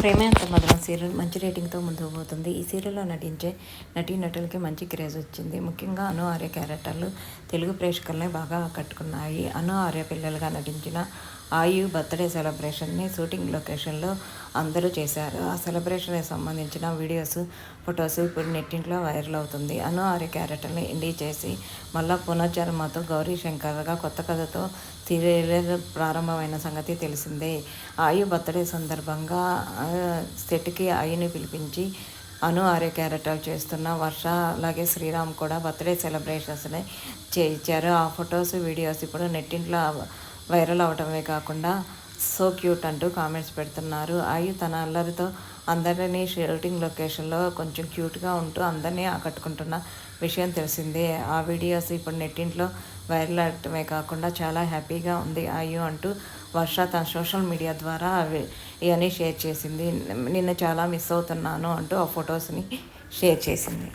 ప్రేమ ఎంత మధురం సీరియల్ మంచి రేటింగ్తో ముందుకు పోతుంది. ఈ సీరియల్లో నటించే నటీనటులకి మంచి క్రేజ్ వచ్చింది. ముఖ్యంగా అను ఆర్య క్యారెక్టర్లు తెలుగు ప్రేక్షకులనే బాగా ఆకట్టుకున్నాయి. అను ఆర్య పిల్లలుగా నటించిన ఆయు బర్త్డే సెలబ్రేషన్ని షూటింగ్ లొకేషన్లో అందరూ చేశారు. ఆ సెలబ్రేషన్కి సంబంధించిన వీడియోస్ ఫొటోస్ ఇప్పుడు నెట్టింట్లో వైరల్ అవుతుంది. అను ఆర్య క్యారెక్టర్ని ఇండి చేసి మళ్ళా పునర్జన్మతో గౌరీ శంకర్గా కొత్త కథతో సీరియల్ ప్రారంభమైన సంగతి తెలిసిందే. ఆయు బర్త్డే సందర్భంగా సెట్కి ఆయుని పిలిపించి అను ఆర్య క్యారెక్టర్ చేస్తున్న వర్ష అలాగే శ్రీరామ్ కూడా బర్త్డే సెలబ్రేషన్స్ని చేయించారు. ఆ ఫొటోస్ వీడియోస్ ఇప్పుడు నెట్టింట్లో వైరల్ అవటమే కాకుండా సో క్యూట్ అంటూ కామెంట్స్ పెడుతున్నారు. ఆయు తన అల్లరితో అందరినీ షూటింగ్ లొకేషన్లో కొంచెం క్యూట్గా ఉంటూ అందరినీ ఆకట్టుకుంటున్న విషయం తెలిసిందే. ఆ వీడియోస్ ఇప్పుడు నెట్టింట్లో వైరల్ అవటమే కాకుండా చాలా హ్యాపీగా ఉంది ఆయు అంటూ వర్ష తన సోషల్ మీడియా ద్వారా అవి ఇవన్నీ షేర్ చేసింది. నిన్ను చాలా మిస్ అవుతున్నాను అంటూ ఆ ఫొటోస్ని షేర్ చేసింది.